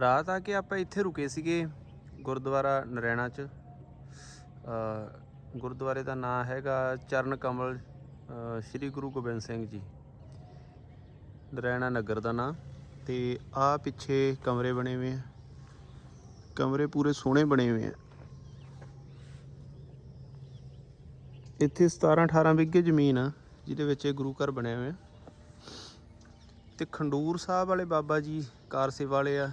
ਰਾਤ ਆ ਕੇ ਆਪਾਂ ਇੱਥੇ ਰੁਕੇ ਸੀਗੇ ਗੁਰਦੁਆਰਾ ਨਰੈਣਾ ਚ। ਗੁਰਦੁਆਰੇ ਦਾ ਨਾਮ ਹੈਗਾ ਚਰਨ ਕਮਲ ਸ੍ਰੀ ਗੁਰੂ ਗੋਬਿੰਦ ਸਿੰਘ ਜੀ। ਨਰੈਣਾ ਨਗਰ ਦਾ ਨਾਮ ਤੇ ਆ ਪਿੱਛੇ ਕਮਰੇ ਬਣੇ ਹੋਏ ਆ। ਕਮਰੇ ਪੂਰੇ ਸੋਹਣੇ ਬਣੇ ਹੋਏ ਆ। ਇੱਥੇ 17 18 ਵਿਗੇ ਜ਼ਮੀਨ ਆ, ਜਿਹਦੇ ਵਿੱਚ ਇਹ ਗੁਰੂ ਘਰ ਬਣਿਆ ਹੋਇਆ। ਤੇ ਖੰਡੂਰ ਸਾਹਿਬ ਵਾਲੇ ਬਾਬਾ ਜੀ, ਕਾਰ ਸੇਵਾ ਵਾਲੇ ਆ।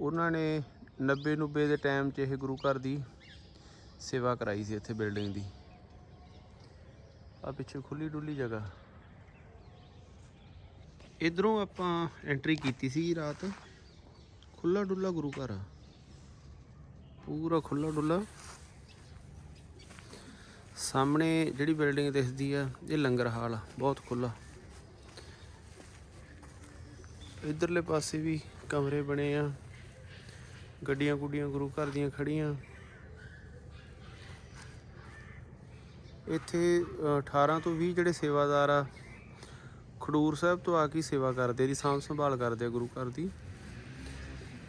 ਉਹਨਾਂ ਨੇ 90 90 ਦੇ ਟਾਈਮ 'ਚ ਇਹ ਗੁਰੂ ਘਰ ਦੀ ਸੇਵਾ ਕਰਾਈ ਸੀ ਇੱਥੇ ਬਿਲਡਿੰਗ ਦੀ। ਆ ਪਿੱਛੇ ਖੁੱਲੀ ਡੁੱਲੀ ਜਗ੍ਹਾ। ਇਧਰੋਂ ਆਪਾਂ ਐਂਟਰੀ ਕੀਤੀ ਸੀ ਰਾਤ। ਖੁੱਲਾ ਡੁੱਲਾ ਗੁਰੂ ਘਰ। ਆ ਪੂਰਾ ਖੁੱਲਾ ਡੁੱਲਾ। ਸਾਹਮਣੇ ਜਿਹੜੀ ਬਿਲਡਿੰਗ ਦਿਸਦੀ ਆ, ਇਹ ਲੰਗਰ ਹਾਲ ਆ, ਬਹੁਤ ਖੁੱਲਾ। ਇਧਰਲੇ ਪਾਸੇ ਵੀ ਕਮਰੇ ਬਣੇ ਆ। ਗੱਡੀਆਂ ਗੁੱਡੀਆਂ ਗੁਰੂ ਘਰ ਦੀਆਂ ਖੜੀਆਂ। ਇੱਥੇ ਅ, 18 ਤੋਂ 20 ਜਿਹੜੇ ਸੇਵਾਦਾਰ ਆ ਖਡੂਰ ਸਾਹਿਬ ਤੋਂ ਆ ਕੇ ਸੇਵਾ ਕਰਦੇ ਦੀ ਸਾਂਭ ਸੰਭਾਲ ਕਰਦੇ ਆ ਗੁਰੂ ਘਰ ਦੀ।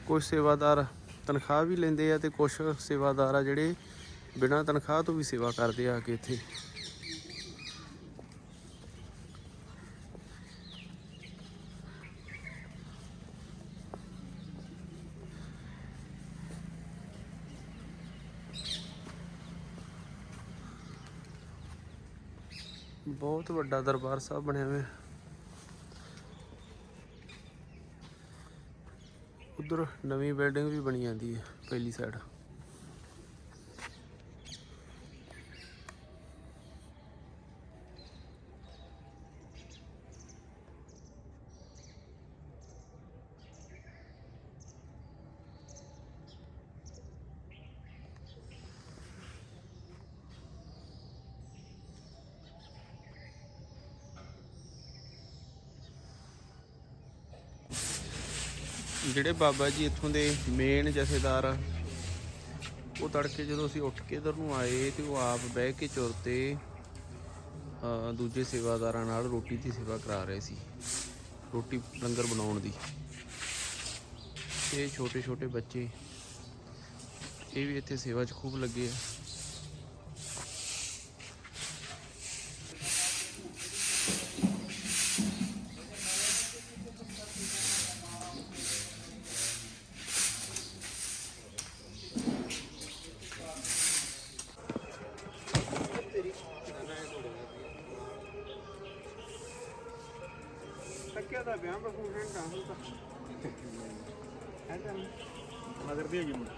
ਕੁਝ ਸੇਵਾਦਾਰ ਤਨਖਾਹ ਵੀ ਲੈਂਦੇ ਆ ਤੇ ਕੁਝ ਸੇਵਾਦਾਰ ਆ ਜਿਹੜੇ ਬਿਨਾਂ ਤਨਖਾਹ ਤੋਂ ਵੀ ਸੇਵਾ ਕਰਦੇ ਆ ਕੇ ਇੱਥੇ। ਬਹੁਤ ਵੱਡਾ ਦਰਬਾਰ ਸਾਹਿਬ ਬਣਿਆ ਹੋਇਆ। ਉਧਰ ਨਵੀਂ ਬਿਲਡਿੰਗ ਵੀ ਬਣੀ ਜਾਂਦੀ ਹੈ, ਪਹਿਲੀ ਸਾਈਡ ਜਿਹੜੇ ਬਾਬਾ ਜੀ ਇੱਥੋਂ ਦੇ ਮੇਨ ਜਥੇਦਾਰ ਆ, ਉਹ ਤੜਕੇ ਜਦੋਂ ਅਸੀਂ ਉੱਠ ਕੇ ਇਧਰ ਨੂੰ ਆਏ ਤੇ ਉਹ ਆਪ ਬਹਿ ਕੇ ਚੁਰ ਤੇ ਦੂਜੇ ਸੇਵਾਦਾਰਾਂ ਨਾਲ ਰੋਟੀ ਦੀ ਸੇਵਾ ਕਰਾ ਰਹੇ ਸੀ, ਰੋਟੀ ਲੰਗਰ ਬਣਾਉਣ ਦੀ। ਇਹ ਛੋਟੇ ਛੋਟੇ ਬੱਚੇ, ਇਹ ਵੀ ਇੱਥੇ ਸੇਵਾ 'ਚ ਖੂਬ ਲੱਗੇ ਆ। ਦਾ ਵਿਆਹ ਹੈ ਤਾਂ। ਮਗਰ ਦੀ ਹੈਗੀ ਮੁੰਡਾ।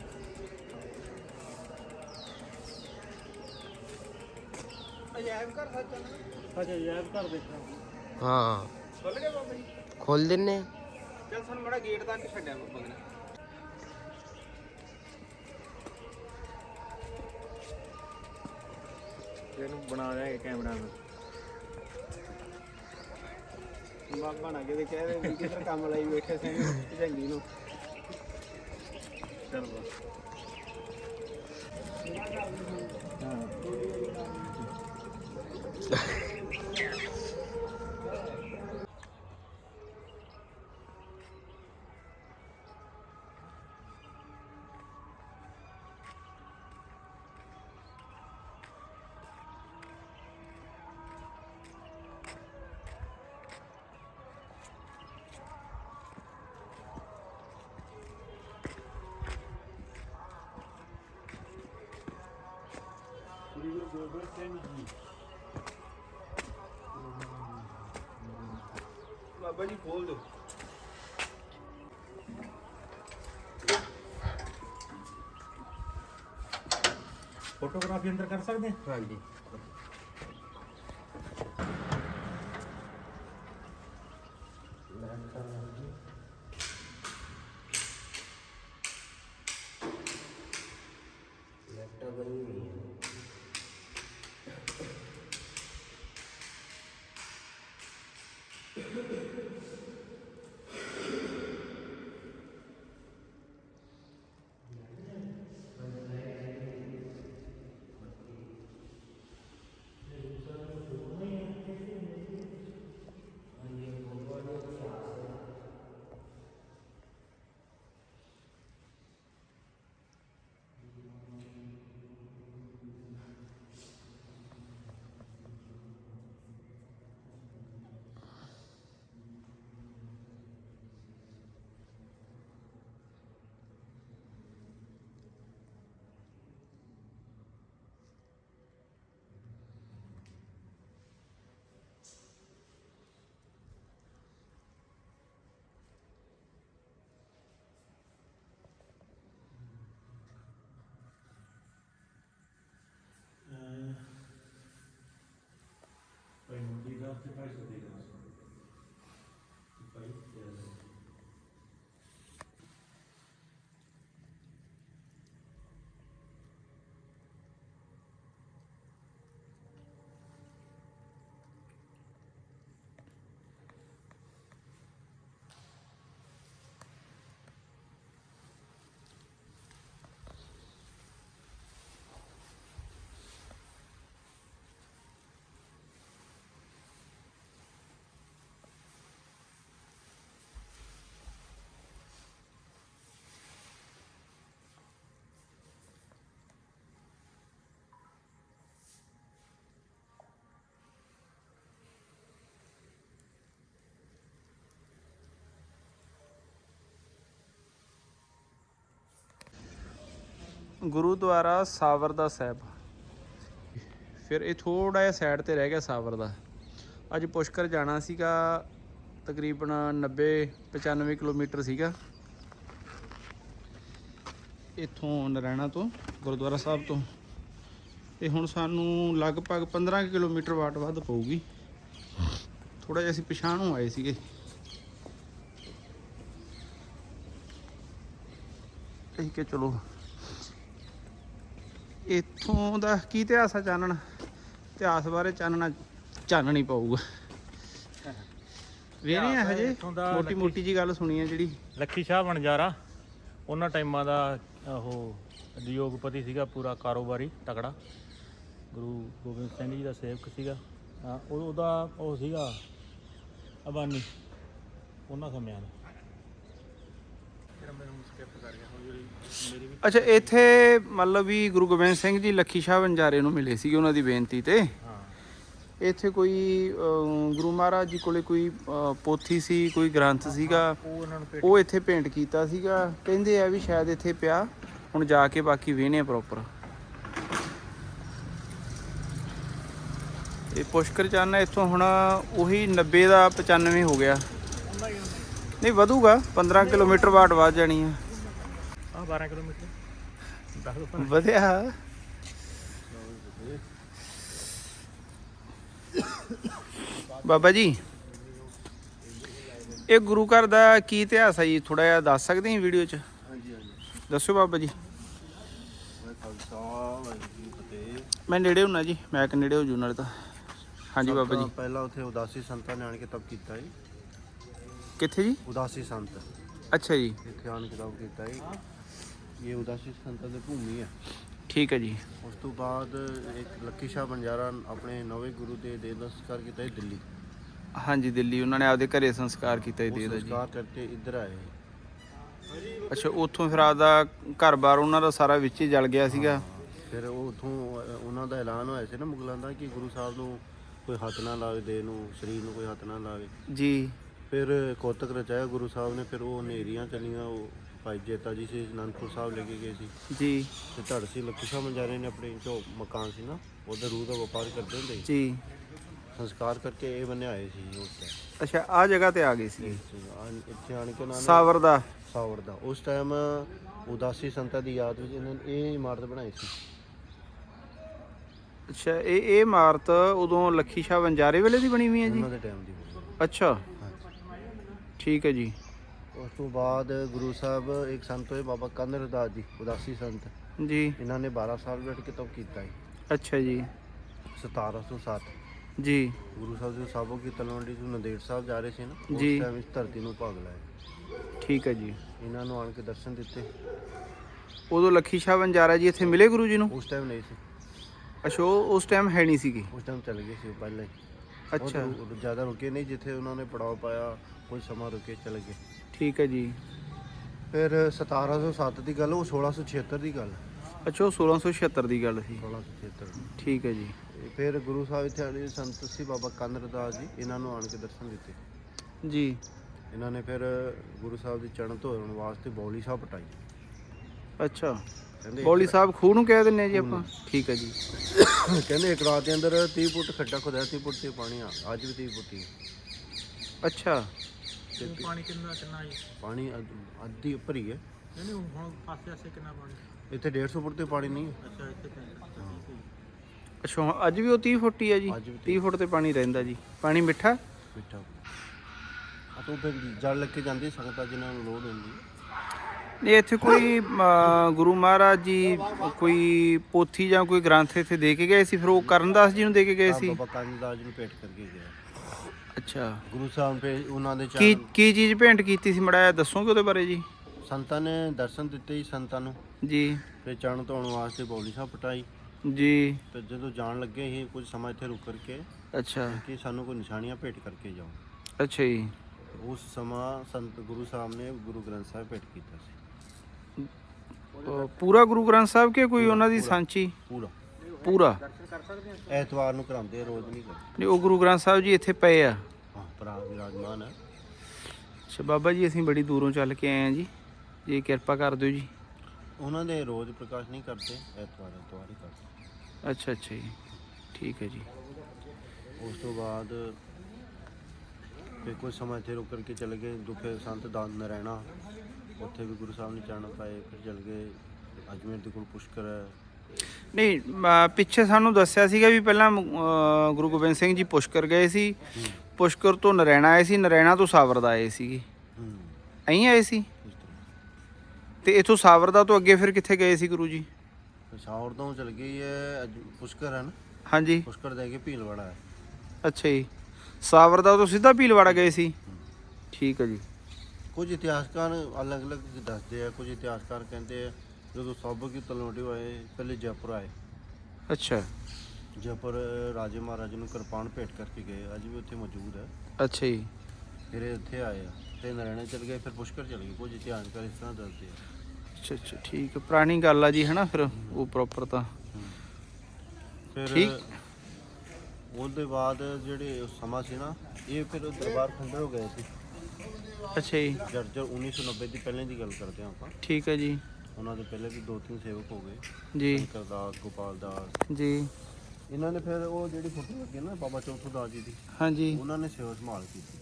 ਅਜਾਇਬ ਘਰ ਸੱਚ ਨਾ। ਅੱਛਾ ਅਜਾਇਬ ਘਰ ਦੇਖਣਾ ਹਾਂ। ਖੁੱਲ ਗਿਆ ਬਾਬਾ ਜੀ? ਖੋਲ ਦਿੰਨੇ। ਚੱਲ ਸਾਨੂੰ ਮੜਾ ਗੇਟ ਤੱਕ ਛੱਡਿਆ ਬਾਬਾ ਨੇ ਇਹਨੂੰ ਬਣਾ ਦਿਆਂਗੇ ਕੈਮਰਾ ਨੂੰ। ਬਾਬਾ ਨਾ ਕਿਤੇ ਕਹਿ ਰਹੇ ਵੀ ਕਿਧਰ ਕੰਮ ਲਈ ਬੈਠੇ ਸਿੰਘ ਝੰਗੀ ਨੂੰ। ਚਲ ਬਸ। ਗੁਰੂ ਬਾਬਾ ਜੀ ਖੋਲ ਫੋਟੋਗ੍ਰਾਫੀ ਅੰਦਰ ਕਰ ਸਕਦੇ ਹਾਂ ਹਾਂਜੀ। qualche paese dei ਗੁਰੂਦੁਆਰਾ ਸਾਵਰ ਦਾ ਸਾਹਿਬ। ਫਿਰ ਇਹ ਥੋੜਾ ਜਿਹਾ ਸਾਈਡ ਤੇ ਰਹਿ ਗਿਆ ਸਾਵਰ ਦਾ ਅੱਜ ਪੁਸ਼ਕਰ ਜਾਣਾ ਸੀਗਾ ਤਕਰੀਬਨ 90 95 ਕਿਲੋਮੀਟਰ ਸੀਗਾ। ਇੱਥੋਂ ਨਰੈਣਾ ਤੋਂ, ਗੁਰਦੁਆਰਾ ਸਾਹਿਬ ਤੋਂ। ਤੇ ਹੁਣ ਸਾਨੂੰ ਲਗਭਗ 15 ਕੁ ਕਿਲੋਮੀਟਰ ਵਾਟ ਵੱਧ ਪਊਗੀ। ਥੋੜਾ ਜਿਹਾ ਅਸੀਂ ਪਛਾਣ ਨੂੰ ਆਏ ਸੀਗੇ। ਠੀਕ ਹੈ ਚਲੋ ਇੱਥੋਂ ਦਾ ਕੀ ਇਤਿਹਾਸ ਆ ਚਾਨਣ? ਇਤਿਹਾਸ ਬਾਰੇ ਚਾਨਣਾ ਚਾਨਣ ਪਊਗਾ। ਵੇਨੇ ਆ ਹਜੇ। ਇੱਥੋਂ ਦਾ ਮੋਟੀ ਮੋਟੀ ਜੀ ਗੱਲ ਸੁਣੀ ਆ ਜਿਹੜੀ। ਲੱਖੀ ਸ਼ਾਹ ਬਣਜਾਰਾ ਉਹਨਾਂ ਟਾਈਮਾਂ ਦਾ ਉਹ ਉਦਯੋਗਪਤੀ ਸੀਗਾ ਪੂਰਾ ਕਾਰੋਬਾਰੀ ਤਕੜਾ। ਗੁਰੂ ਗੋਬਿੰਦ ਸਿੰਘ ਜੀ ਦਾ ਸੇਵਕ ਸੀਗਾ। ਉਹਦਾ ਉਹ ਸੀਗਾ ਅਬਾਨੀ। ਉਹਨਾਂ ਸਮਿਆਂ ਦਾ। ਅੱਛਾ ਇੱਥੇ ਮਤਲਬ ਵੀ ਗੁਰੂ ਗੋਬਿੰਦ ਸਿੰਘ ਜੀ ਲੱਖੀ ਸ਼ਾਹ ਵੰਜਾਰੇ ਨੂੰ ਮਿਲੇ ਸੀਗੇ ਉਹਨਾਂ ਦੀ ਬੇਨਤੀ ਤੇ। ਹਾਂ। ਇੱਥੇ ਕੋਈ ਗੁਰੂ ਮਹਾਰਾਜ ਜੀ ਕੋਲੇ ਕੋਈ ਪੋਥੀ ਸੀ ਕੋਈ ਗ੍ਰੰਥ ਸੀਗਾ? ਉਹ ਉਹਨਾਂ ਨੂੰ ਭੇਟ ਉਹ ਇੱਥੇ ਪੇਂਟ ਕੀਤਾ ਸੀਗਾ। ਕਹਿੰਦੇ ਆ ਵੀ ਸ਼ਾਇਦ ਇੱਥੇ ਪਿਆ। ਹੁਣ ਜਾ ਕੇ ਬਾਕੀ ਵੇਹਨੇ ਪ੍ਰੋਪਰ ਇਹ ਪੁਸ਼ਕਰ ਚੰਨ ਇੱਥੋਂ ਹੁਣ ਉਹੀ 90 ਦਾ 95 ਹੋ ਗਿਆ। ਨਹੀਂ ਵਧੂਗਾ। 15 ਕਿਲੋਮੀਟਰ ਬਾਅਦ ਵੱਧ ਜਾਣੀ ਆ। ਆ 12 ਕਿਲੋਮੀਟਰ। 10 ਵਧਿਆ। ਬਾਬਾ ਜੀ ਇਹ ਗੁਰੂ ਘਰ ਦਾ ਕੀ ਇਤਿਹਾਸ ਹੈ ਜੀ? ਥੋੜਾ ਜਿਹਾ ਦੱਸ ਸਕਦੇ ਹੋ ਵੀਡੀਓ 'ਚ? ਹਾਂਜੀ ਹਾਂਜੀ। ਦੱਸੋ ਬਾਬਾ ਜੀ। ਮੈਂ ਨੇੜੇ ਹੁੰਨਾ ਜੀ ਮੈਂ ਕਿ ਨੇੜੇ ਹੋ ਜੂ ਨਾਲੇ ਤਾਂ। ਹਾਂਜੀ ਬਾਬਾ ਜੀ। ਪਹਿਲਾਂ ਉੱਥੇ ਉਦਾਸੀ ਸੰਤਾਂ ਨੇ ਆਣ ਕੇ ਤਪ ਕੀਤਾ ਜੀ। ਕਿੱਥੇ ਜੀ? ਉਦਾਸੀ ਸੰਤ। ਅੱਛਾ ਜੀ। ਇੱਥੇ ਆਣ ਕੇ ਤਪ ਕੀਤਾ ਜੀ। ਇਹ ਉਦਾਸੀ ਸੰਤਾਂ ਦੀ ਭੂਮੀ ਹੈ। ਠੀਕ ਹੈ ਜੀ। ਉਸ ਤੋਂ ਬਾਅਦ ਇੱਕ ਲੱਕੀ ਸ਼ਾਹ ਬੰਜਾਰਾ ਆਪਣੇ ਨਵੇਂ ਗੁਰੂ ਦੇ ਦੇ ਸੰਸਕਾਰ ਕੀਤਾ ਜੀ ਦਿੱਲੀ। ਹਾਂਜੀ ਦਿੱਲੀ। ਉਹਨਾਂ ਨੇ ਆਪਦੇ ਘਰੇ ਸੰਸਕਾਰ ਕੀਤਾ ਜੀ ਦਾ ਜੀ। ਸੰਸਕਾਰ ਕਰਕੇ ਇੱਧਰ ਆਏ। ਅੱਛਾ ਉੱਥੋਂ ਫਿਰ ਆਪਦਾ ਘਰ-ਬਾਰ ਉਹਨਾਂ ਦਾ ਸਾਰਾ ਵਿੱਚ ਹੀ ਜਲ ਗਿਆ ਸੀਗਾ। ਫਿਰ ਉਹ ਉਥੋਂ ਉਹਨਾਂ ਦਾ ਐਲਾਨ ਹੋਇਆ ਸੀ ਨਾ ਮੁਗਲਾਂ ਦਾ ਕਿ ਗੁਰੂ ਸਾਹਿਬ ਨੂੰ ਕੋਈ ਹੱਥ ਨਾ ਲਾਵੇ ਦੇ ਨੂੰ ਸਰੀਰ ਨੂੰ ਕੋਈ ਹੱਥ ਨਾ ਲਾਵੇ। ਜੀ। ਫਿਰ ਕੋਤਕ ਰਚਾਇਆ ਗੁਰੂ ਸਾਹਿਬ ਨੇ ਫਿਰ ਉਹ ਹਨੇਰੀਆਂ ਚੱਲੀਆਂ ਉਹ ਭਾਈ ਜੇਤਾ ਜੀ ਸੀ ਅਨੰਦਪੁਰ ਸਾਹਿਬ ਲੈ ਕੇ ਗਏ ਸੀ। ਜੀ। ਤੇ ਧੜ ਸੀ ਲੱਕੀ ਸ਼ਾਹ ਮੰਜਾਰੇ ਨੇ ਆਪਣੇ ਜੋ ਮਕਾਨ ਸੀ ਨਾ ਉਹਦੇ ਰੂਹ ਦਾ ਵਪਾਰ ਕਰਦੇ ਹੁੰਦੇ ਸੀ। ਜੀ। ਸੰਸਕਾਰ ਕਰਕੇ ਇਹ ਬੰਨੇ ਆਏ ਸੀ ਉਸ ਟਾਈਮ ਅੱਛਾ ਆ ਜਗ੍ਹਾ ਤੇ ਆ ਗਏ ਸੀ। ਇੱਥੇ ਆਣ ਕੇ ਉਹਨਾਂ ਨੇ ਸਾਵਰ ਦਾ। ਸਾਵਰ ਦਾ। ਉਸ ਟਾਈਮ ਉਦਾਸੀ ਸੰਤਾਂ ਦੀ ਯਾਦ ਵਿੱਚ ਇਹਨਾਂ ਨੇ ਇਹ ਇਮਾਰਤ ਬਣਾਈ ਸੀ। ਅੱਛਾ ਇਹ ਇਹ ਇਮਾਰਤ ਉਦੋਂ ਲੱਖੀ ਸ਼ਾਹ ਵੰਜਾਰੇ ਵੇਲੇ ਦੀ ਬਣੀ ਹੋਈ ਹੈ ਜੀ? ਉਹਨਾਂ ਦੇ ਟਾਈਮ ਦੀ। ਅੱਛਾ। ਠੀਕ ਹੈ ਜੀ। ਉਸ ਤੋਂ ਬਾਅਦ ਗੁਰੂ ਸਾਹਿਬ ਇੱਕ ਸੰਤ ਹੋਏ ਬਾਬਾ ਕੰਦਰ ਦਾਸ ਜੀ ਉਦਾਸੀ ਸੰਤ। ਜੀ। ਇਹਨਾਂ ਨੇ 12 ਸਾਲ ਬੈਠ ਕੇ ਤਪ ਕੀਤਾ ਹੈ ਅੱਛਾ ਜੀ। 1707 ਜੀ। ਗੁਰੂ ਸਾਹਿਬ ਜੀ ਸਾਬੋ ਕੀ ਤਲਵੰਡੀ ਤੋਂ ਨੰਦੇੜ ਸਾਹਿਬ ਜਾ ਰਹੇ ਸੀ ਨਾ ਉਸ ਜੀ। ਟਾਈਮ ਇਸ ਧਰਤੀ ਨੂੰ ਭਾਗ ਲਾਇਆ ਠੀਕ ਹੈ ਜੀ। ਇਹਨਾਂ ਨੂੰ ਆਣ ਕੇ ਦਰਸ਼ਨ ਦਿੱਤੇ। ਉਦੋਂ ਲੱਖੀ ਸ਼ਾਹ ਵੰਜਾਰਾ ਜੀ ਇੱਥੇ ਮਿਲੇ ਗੁਰੂ ਜੀ ਨੂੰ? ਉਸ ਟਾਈਮ ਨਹੀਂ ਸੀ। ਉਹ ਉਸ ਟਾਈਮ ਹੈ ਨਹੀਂ ਸੀਗੇ। ਉਸ ਟਾਈਮ ਚਲੇ ਗਏ ਸੀ ਉਹ ਪਹਿਲਾਂ ਹੀ। ਅੱਛਾ। ਜ਼ਿਆਦਾ ਰੁਕੇ ਨਹੀਂ ਜਿੱਥੇ ਉਹਨਾਂ ਨੇ ਪੜਾਅ ਪਾਇਆ ਕੋਈ ਸਮਾਂ ਰੁਕੇ ਚਲੇ ਗਏ। ਠੀਕ ਹੈ ਜੀ। ਫਿਰ 1707 ਦੀ ਗੱਲ ਉਹ 1676 ਦੀ ਗੱਲ। ਅੱਛਾ ਉਹ 1676 ਦੀ ਗੱਲ ਸੀ। 1676 ਦੀ ਠੀਕ ਹੈ ਜੀ। ਫਿਰ ਗੁਰੂ ਸਾਹਿਬ ਇੱਥੇ ਆਏ ਸੰਤ ਸੀ ਬਾਬਾ ਕੰਦਰ ਦਾਸ ਜੀ ਇਹਨਾਂ ਨੂੰ ਆਣ ਕੇ ਦਰਸ਼ਨ ਦਿੱਤੇ। ਜੀ। ਇਹਨਾਂ ਨੇ ਫਿਰ ਗੁਰੂ ਸਾਹਿਬ ਦੀ ਚਰਨ ਧੋਣ ਵਾਸਤੇ ਬੌਲੀ ਸਾਹਿਬ ਪਟਾਈ। ਅੱਛਾ। ਕਹਿੰਦੇ ਬੌਲੀ ਸਾਹਿਬ ਖੂਹ ਨੂੰ ਕਹਿ ਦਿੰਨੇ ਆ ਜੀ ਆਪਾਂ। ਠੀਕ ਹੈ ਜੀ। ਕਹਿੰਦੇ ਇੱਕ ਰਾਤ ਦੇ ਅੰਦਰ 30 ਫੁੱਟ ਖੱਡਾ ਖੁਦਾਇਆ 30 ਫੁੱਟ ਤੇ ਪਾਣੀ ਆ ਅੱਜ ਵੀ 30 ਫੁੱਟ ਹੀ। ਅੱਛਾ। ਤੇ ਪਾਣੀ ਕਿੰਨਾ ਕਿੰਨਾ ਜੀ? ਪਾਣੀ ਅੱਧ- ਅੱਧੀ ਉੱਪਰ ਹੀ ਹੈ। ਨਹੀਂ ਨਹੀਂ ਹੁਣ ਆਸੇ ਆਸੇ ਕਿੰਨਾ ਪਾਣੀ? ਇੱਥੇ 150 ਫੁੱਟ ਤੇ ਪਾਣੀ ਨਹੀਂ ਹੈ। ਅੱਛਾ ਇੱਥੇ ਤਾਂ ਅੱਛਾ ਹੁਣ ਅੱਜ ਵੀ ਉਹ 30 ਫੁੱਟ ਹੀ ਹੈ ਜੀ। ਅੱਜ ਵੀ 30 ਫੁੱਟ ਤੇ ਪਾਣੀ ਰਹਿੰਦਾ ਜੀ। ਪਾਣੀ ਮਿੱਠਾ? ਮਿੱਠਾ। ਆ ਤੋਂ ਫਿਰ ਜਲ ਲੱਗ ਕੇ ਜਾਂਦੀ ਸੰਗਤਾਂ ਜਿਨ੍ਹਾਂ ਨੂੰ ਲੋੜ ਹੁੰਦੀ ਹੈ। ਨਹੀਂ ਇੱਥੇ ਕੋਈ ਅਮ, ਗੁਰੂ ਮਹਾਰਾਜ ਜੀ ਕੋਈ ਪੋਥੀ ਜਾਂ ਕੋਈ ਗ੍ਰੰਥ ਇੱਥੇ ਦੇ ਕੇ ਗਏ ਸੀ? ਫਿਰ ਉਹ ਕਰਨਦਾਸ ਜੀ ਨੂੰ ਦੇ ਕੇ ਗਏ ਸੀ? ਬਾਬਾ ਕਾਂਜੀਦਾਸ ਜੀ ਨੂੰ ਭੇਟ ਕਰਕੇ ਗਿਆ ਅੱਛਾ। ਗੁਰੂ ਸਾਹਿਬ ਨੇ ਉਹਨਾਂ ਦੇ ਕੀ ਚਾਰ ਕੀ ਚੀਜ਼ ਭੇਂਟ ਕੀਤੀ ਸੀ? ਮੜਾਇਆ ਦੱਸੋਗੇ ਉਹਦੇ ਬਾਰੇ ਜੀ? ਸੰਤਾਂ ਨੇ ਦਰਸ਼ਨ ਦਿੱਤੇ ਹੀ ਸੰਤਾਂ ਨੂੰ। ਜੀ। ਫਿਰ ਚਰਨ ਧੋਣ ਵਾਸਤੇ ਬੌਲੀ ਸਾਹਿਬ ਪਟਾਈ। ਜੀ। ਤੇ ਜਦੋਂ ਜਾਣ ਲੱਗੇ ਹੀ ਕੁਝ ਸਮਾਂ ਇੱਥੇ ਰੁਕ ਕਰਕੇ ਅੱਛਾ। ਕਿ ਸਾਨੂੰ ਕੋਈ ਨਿਸ਼ਾਨੀਆਂ ਭੇਟ ਕਰਕੇ ਜਾਓ। ਅੱਛਾ ਜੀ। ਉਸ ਸਮਾਂ ਸੰਤ ਗੁਰੂ ਸਾਹਿਬ ਨੇ ਗੁਰੂ ਗ੍ਰੰਥ ਸਾਹਿਬ ਭੇਟ ਕੀਤਾ ਸੀ। ਪੂਰਾ ਗੁਰੂ ਗ੍ਰੰਥ ਸਾਹਿਬ ਕਿ ਕੋਈ ਉਹਨਾਂ ਦੀ ਸਾਂਚੀ ਪੂਰਾ। ਪੂਰਾ? ਐਤਵਾਰ ਨੂੰ ਕਰਾਉਂਦੇ ਆ, ਰੋਜ਼ ਨਹੀਂ ਕਰਦੇ। ਨਹੀਂ ਉਹ ਗੁਰੂ ਗ੍ਰੰਥ ਸਾਹਿਬ ਜੀ ਇੱਥੇ ਪਏ ਆ। ਹਾਂ ਭਰਾ ਵਿਰਾਜਮਾਨ ਹੈ ਅੱਛਾ ਬਾਬਾ ਜੀ ਅਸੀਂ ਬੜੀ ਦੂਰੋਂ ਚੱਲ ਕੇ ਆਏ ਆ ਜੀ। ਜੀ ਕਿਰਪਾ ਕਰ ਦਿਓ ਜੀ। ਉਹਨਾਂ ਦੇ ਰੋਜ਼ ਪ੍ਰਕਾਸ਼ ਨਹੀਂ ਕਰਦੇ ਐਤਵਾਰ ਐਤਵਾਰ ਹੀ ਕਰਦੇ। ਅੱਛਾ ਅੱਛਾ ਜੀ। ਠੀਕ ਹੈ ਜੀ। ਉਸ ਤੋਂ ਬਾਅਦ ਫਿਰ ਕੁਝ ਸਮਾਂ ਇੱਥੇ ਰੁਕ ਕਰਕੇ ਚਲੇ ਗਏ ਦੁਪਹਿਰ ਸੰਤ ਦਾਨ ਨਰੈਣਾ ਉੱਥੇ ਵੀ ਗੁਰੂ ਸਾਹਿਬ ਨੇ ਚਰਨ ਪਾਏ ਫਿਰ ਚਲੇ ਗਏ ਅਜਮੇਰ ਦੇ ਕੋਲ ਪੁਸ਼ਕਰ ਹੈ। ਨਹੀਂ ਪਿੱਛੇ ਸਾਨੂੰ ਦੱਸਿਆ ਸੀਗਾ ਵੀ ਪਹਿਲਾਂ ਗੁਰੂ ਗੋਬਿੰਦ ਸਿੰਘ ਜੀ ਪੁਸ਼ਕਰ ਗਏ ਸੀ। ਪੁਸ਼ਕਰ ਤੋਂ ਨਰੈਣਾ ਆਏ ਸੀ ਨਰੈਣਾ ਤੋਂ ਸਾਵਰਦਾ ਆਏ ਸੀਗੇ। ਹੂੰ। ਐਂ ਆਏ ਸੀ। ਇਸ ਤਰ੍ਹਾਂ। ਤੇ ਇਥੋਂ ਸਾਵਰਦਾ ਤੋਂ ਅੱਗੇ ਫਿਰ ਕਿੱਥੇ ਗਏ ਸੀ ਗੁਰੂ ਜੀ? ਪਸ਼ਾਵਰ ਤੋਂ ਚਲ ਗਈ ਹੈ ਅੱਜ ਪੁਸ਼ਕਰ ਹੈ ਨਾ? ਹਾਂਜੀ। ਪੁਸ਼ਕਰ ਦੇ ਕੇ ਭੀਲਵਾੜਾ ਹੈ। ਅੱਛਾ ਜੀ। ਸਾਵਰਦਾ ਤੋਂ ਸਿੱਧਾ ਭੀਲਵਾੜਾ ਗਏ ਸੀ? ਠੀਕ ਹੈ ਜੀ। ਕੁਝ ਇਤਿਹਾਸਕਾਰ ਅਲੱਗ-ਅਲੱਗ ਦੱਸਦੇ ਆ ਕੁਝ ਇਤਿਹਾਸਕਾਰ ਕਹਿੰਦੇ ਆ ਜਦੋਂ ਸਭ ਕੀ ਤਲਵੰਡੀ ਹੋਏ ਪਹਿਲੇ ਜੈਪੁਰ ਆਏ। ਅੱਛਾ। ਜੈਪੁਰ ਰਾਜੇ ਮਹਾਰਾਜੇ ਨੂੰ ਕਿਰਪਾਨ ਭੇਟ ਕਰਕੇ ਗਏ ਅੱਜ ਵੀ ਉੱਥੇ ਮੌਜੂਦ ਹੈ ਅੱਛਾ ਜੀ। ਫਿਰ ਇਹ ਇੱਥੇ ਆਏ ਆ ਤੇ ਨਰੈਣਾ ਚਲ ਗਏ ਫਿਰ ਪੁਸ਼ਕਰ ਚਲ ਗਏ ਕੁਝ ਇਤਿਹਾਸਕਾਰ ਇਸ ਤਰ੍ਹਾਂ ਦੱਸਦੇ ਆ। ਅੱਛਾ ਅੱਛਾ ਠੀਕ ਹੈ ਪੁਰਾਣੀ ਗੱਲ ਆ ਜੀ ਹੈ ਨਾ ਫਿਰ ਉਹ ਪ੍ਰੋਪਰ ਤਾਂ। ਫਿਰ ਠੀਕ। ਉਹਦੇ ਬਾਅਦ ਜਿਹੜੇ ਉਹ ਸਮਾਂ ਸੀ ਨਾ ਇਹ ਫਿਰ ਦਰਬਾਰ ਖੰਡਰ ਹੋ ਗਏ ਸੀ। ਅੱਛਾ ਜੀ। ਜਰਜਰ 1990 ਦੀ ਪਹਿਲੇ ਦੀ ਗੱਲ ਕਰਦੇ ਹਾਂ ਆਪਾਂ। ਠੀਕ ਹੈ ਜੀ। ਉਹਨਾਂ ਦੇ ਪਹਿਲੇ ਵੀ ਦੋ ਤਿੰਨ ਸੇਵਕ ਹੋ ਗਏ। ਜੀ। ਸ਼ੰਕਰ ਦਾਸ ਗੋਪਾਲ ਦਾਸ। ਜੀ। ਇਹਨਾਂ ਨੇ ਫਿਰ ਉਹ ਜਿਹੜੀ ਫੋਟੋ ਲੱਗੀ ਨਾ ਬਾਬਾ ਚੌਥੂ ਦਾਸ ਜੀ ਦੀ ਹਾਂਜੀ। ਉਹਨਾਂ ਨੇ ਸੇਵਾ ਸੰਭਾਲ ਕੀਤੀ।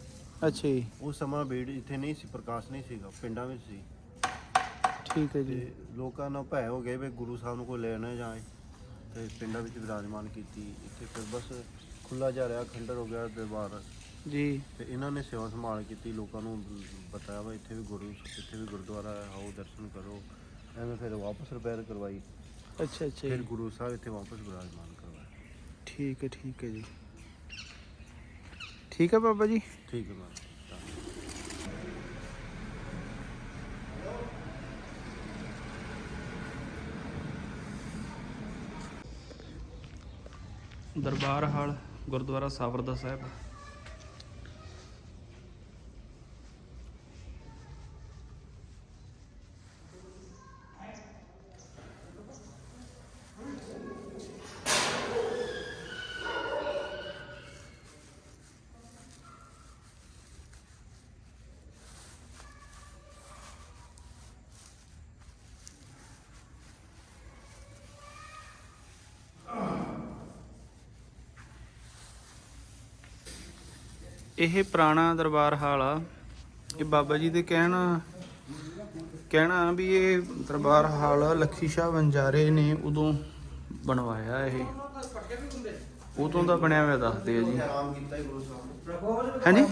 ਅੱਛਾ ਜੀ। ਉਸ ਸਮਾਂ ਭੀੜ ਇੱਥੇ ਨਹੀਂ ਸੀ ਪ੍ਰਕਾਸ਼ ਨਹੀਂ ਸੀਗਾ ਪਿੰਡਾਂ ਵਿੱਚ ਸੀ। ਠੀਕ ਹੈ ਜੀ। ਤੇ ਲੋਕਾਂ ਨੂੰ ਭੈ ਹੋ ਗਏ ਵੀ ਗੁਰੂ ਸਾਹਿਬ ਨੂੰ ਕੋਈ ਲੈ ਨਾ ਜਾਏ। ਤੇ ਪਿੰਡਾਂ ਵਿੱਚ ਵਿਰਾਜਮਾਨ ਕੀਤੀ। ਇੱਥੇ ਫਿਰ ਬਸ ਖੁੱਲਾ ਜਾ ਰਿਹਾ ਖੰਡਰ ਹੋ ਗਿਆ ਦਰਬਾਰ। ਜੀ। ਤੇ ਇਹਨਾਂ ਨੇ ਸੇਵਾ ਸੰਭਾਲ ਕੀਤੀ ਲੋਕਾਂ ਨੂੰ ਬਤਾਇਆ ਵਾ ਇੱਥੇ ਵੀ ਗੁਰੂ ਇੱਥੇ ਵੀ ਗੁਰਦੁਆਰਾ ਹੈ ਆਓ ਦਰਸ਼ਨ ਕਰੋ ਐਵੇਂ ਫਿਰ ਵਾਪਸ ਰਿਪੇਅਰ ਕਰਵਾਈ। ਅੱਛਾ ਅੱਛਾ ਫਿਰ ਜੀ ਗੁਰੂ ਸਾਹਿਬ ਇੱਥੇ ਵਾਪਸ ਵਿਰਾਜਮਾਨ ਕਰਵਾਏ। ਠੀਕ ਹੈ ਠੀਕ ਹੈ ਜੀ। ਠੀਕ ਹੈ ਬਾਬਾ ਜੀ? ਠੀਕ ਹੈ ਬਾਬਾ ਦਰਬਾਰ ਹਾਲ ਗੁਰਦੁਆਰਾ ਸਾਵਰਦਾ ਸਾਹਿਬ। ਇਹ ਪੁਰਾਣਾ ਦਰਬਾਰ ਹਾਲ ਆ ਇਹ ਬਾਬਾ ਜੀ ਦੇ ਕਹਿਣਾ ਕਹਿਣਾ ਵੀ ਇਹ ਦਰਬਾਰ ਹਾਲ ਲੱਖੀ ਸ਼ਾਹ ਵੰਜਾਰੇ ਨੇ ਉਦੋਂ ਬਣਵਾਇਆ ਇਹ। ਉਦੋਂ ਦਾ ਬਣਿਆ ਹੋਇਆ ਦੱਸਦੇ ਆ ਜੀ। ਹਾਂਜੀ?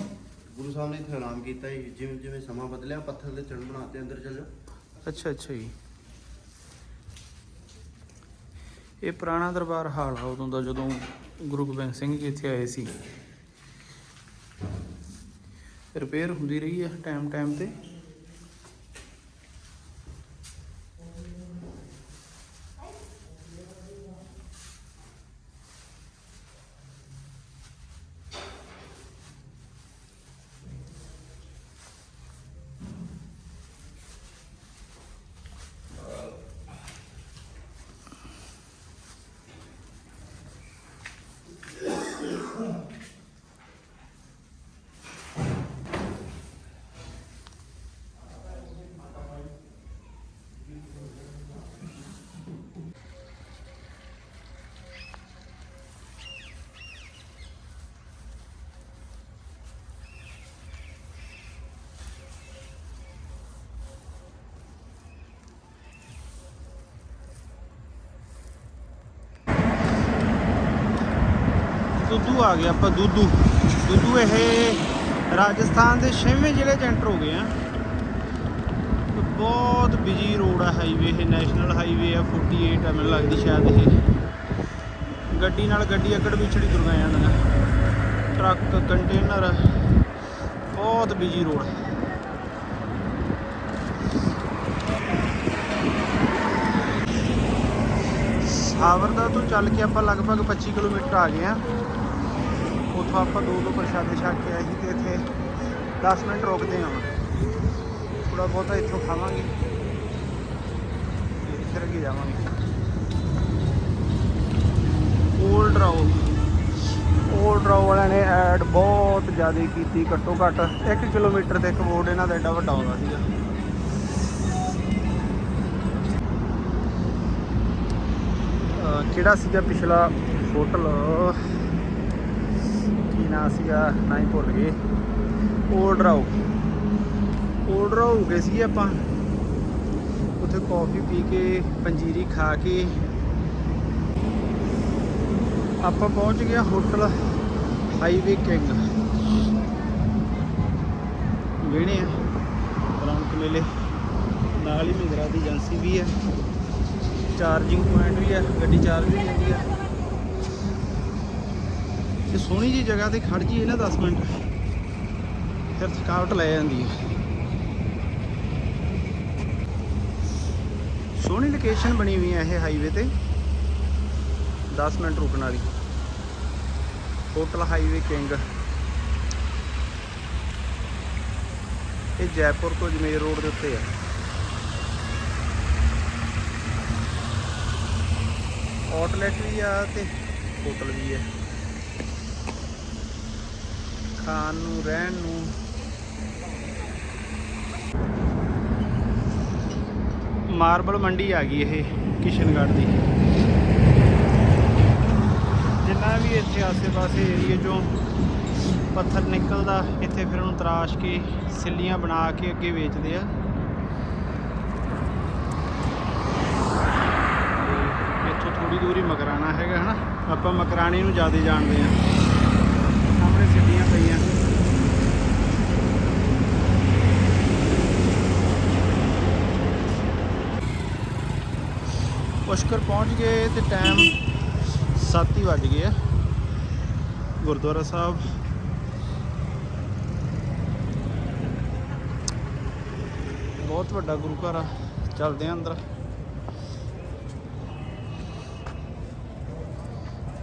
ਗੁਰੂ ਸਾਹਿਬ ਨੇ ਇੱਥੇ ਆਰਾਮ ਕੀਤਾ ਜਿਵੇਂ ਜਿਵੇਂ ਸਮਾਂ ਬਦਲਿਆ ਪੱਥਰ ਦੇ ਚੜ੍ਹ ਬਣਾਤੇ ਅੰਦਰ ਚੱਲ ਅੱਛਾ ਅੱਛਾ ਜੀ। ਇਹ ਪੁਰਾਣਾ ਦਰਬਾਰ ਹਾਲ ਆ ਉਦੋਂ ਦਾ ਜਦੋਂ ਗੁਰੂ ਗੋਬਿੰਦ ਸਿੰਘ ਜੀ ਇੱਥੇ ਆਏ ਸੀ। ਰਿਪੇਅਰ ਹੁੰਦੀ ਰਹੀ ਹੈ ਟਾਈਮ ਟਾਈਮ ਤੇ। ਦੁੱਧੂ ਆ ਗਿਆ ਆਪਾਂ, ਦੁੱਧੂ। ਦੁੱਧੂ ਇਹ ਰਾਜਸਥਾਨ ਦੇ ਛੇਵੇਂ ਜ਼ਿਲ੍ਹੇ ਚ ਐਂਟਰ ਹੋ ਗਏ ਆ। ਬਹੁਤ ਬਿਜ਼ੀ ਰੋਡ ਆ ਹਾਈਵੇ ਇਹ ਨੈਸ਼ਨਲ ਹਾਈਵੇ ਆ 48 ਆ, ਮੈਨੂੰ ਲੱਗਦੀ ਸ਼ਾਇਦ ਇਹ। ਗੱਡੀ ਨਾਲ ਗੱਡੀ ਅਕੜ ਵਿਛੜੀ ਤੁਰ ਗਏ ਟਰੱਕ ਕੰਟੇਨਰ ਬਹੁਤ ਬਿਜ਼ੀ ਰੋਡ ਸਾਵਰਦਾ ਤੋਂ ਚੱਲ ਕੇ ਆਪਾਂ ਲਗਭਗ 25 ਕਿਲੋਮੀਟਰ ਆ ਗਏ ਆ। ਉੱਥੋਂ ਆਪਾਂ ਦੋ ਦੋ ਪ੍ਰਸ਼ਾਦੇ ਛਕ ਕੇ ਆਏ ਸੀ ਤੇ ਇੱਥੇ 10 ਮਿੰਟ ਰੁਕਦੇ ਹਾਂ। ਥੋੜਾ ਬਹੁਤਾ ਇੱਥੋਂ ਖਾਵਾਂਗੇ। ਤੇ ਫਿਰ ਅੱਗੇ ਜਾਵਾਂਗੇ। 올ਡ ਰਾਓ 올ਡ ਰਾਓ ਵਾਲਿਆਂ ਨੇ ਐਡ ਬਹੁਤ ਜ਼ਿਆਦਾ ਕੀਤੀ, ਘੱਟੋ ਘੱਟ 1 ਕਿਲੋਮੀਟਰ ਤੇ ਇੱਕ ਬੋਰਡ ਇਹਨਾਂ ਦਾ ਐਡਾ ਵੱਡਾ ਆਉਂਦਾ ਸੀਗਾ। ਕਿਹੜਾ ਸੀਗਾ ਪਿਛਲਾ ਹੋਟਲ ਨਾਂ ਸੀਗਾ ਨਾ ਹੀ ਭੁੱਲ ਗਏ। 올ਡ ਰਾਓ 올ਡ ਰਾਓ ਹੋ ਗਏ ਸੀ ਆਪਾਂ। ਉੱਥੇ ਕੌਫੀ ਪੀ ਕੇ, ਪੰਜੀਰੀ ਖਾ ਕੇ। ਆਪਾਂ ਪਹੁੰਚ ਗਏ ਹੋਟਲ ਹਾਈਵੇ ਕਿੰਗ ਵੇਣੇ ਆ। ਰੌਣਕ ਮੇਲੇ। ਨਾਲ ਹੀ ਮਿੰਦਰਾ ਦੀ ਏਜੰਸੀ ਵੀ ਹੈ ਚਾਰਜਿੰਗ ਪੁਆਇੰਟ ਵੀ ਹੈ ਗੱਡੀ ਚਾਰਜ ਵੀ ਜਾਂਦੀ ਹੈ ਇਹ ਸੋਹਣੀ ਜੀ ਜਗ੍ਹਾ ਤੇ ਖੜ ਜੀ ਨਾ 10 ਮਿੰਟ, ਫਿਰ ਥਕਾਵਟ ਲੈ ਜਾਂਦੀ ਹੈ। ਸੋਹਣੀ ਲੋਕੇਸ਼ਨ ਬਣੀ ਹੋਈ ਹੈ ਇਹ ਹਾਈਵੇ ਤੇ। 10 ਮਿੰਟ ਰੁਕਣ ਵਾਲੀ। ਹੋਟਲ ਹਾਈਵੇ ਕਿੰਗ ਇਹ ਜੈਪੁਰ ਤੋਂ ਅਜਮੇਰ ਰੋਡ ਦੇ ਉੱਤੇ ਹੈ। ਆਊਟਲੈਟ ਵੀ ਆ ਤੇ ਹੋਟਲ ਵੀ ਹੈ। ਖਾਣ ਨੂੰ, ਰਹਿਣ ਨੂੰ। ਮਾਰਬਲ ਮੰਡੀ ਆ ਗਈ ਇਹ, ਕਿਸ਼ਨਗੜ੍ਹ ਦੀ। ਜਿੰਨਾ ਵੀ ਇੱਥੇ ਆਸੇ-ਪਾਸੇ ਏਰੀਏ ਚੋਂ ਪੱਥਰ ਨਿਕਲਦਾ, ਇੱਥੇ ਫਿਰ ਉਹਨੂੰ ਤਰਾਸ਼ ਕੇ, ਸਿੱਲੀਆਂ ਬਣਾ ਕੇ ਅੱਗੇ ਵੇਚਦੇ ਆ। ਇੱਥੋਂ ਥੋੜੀ ਦੂਰ ਹੀ ਮਕਰਾਣਾ ਹੈਗਾ, ਹਨਾ? ਆਪਾਂ ਮਕਰਾਣੇ ਨੂੰ ਜ਼ਿਆਦਾ ਜਾਣਦੇ ਆ। ਸਾਹਮਣੇ ਸਿੱਲੀਆਂ ਪਈਆਂ ਪੁਸ਼ਕਰ ਪਹੁੰਚ ਗਏ ਤੇ ਟਾਈਮ 7 ਹੀ ਵੱਜ ਗਏ ਆ। ਗੁਰਦੁਆਰਾ ਸਾਹਿਬ। ਬਹੁਤ ਵੱਡਾ ਗੁਰੂ ਘਰ ਆ। ਚੱਲਦੇ ਆ ਅੰਦਰ।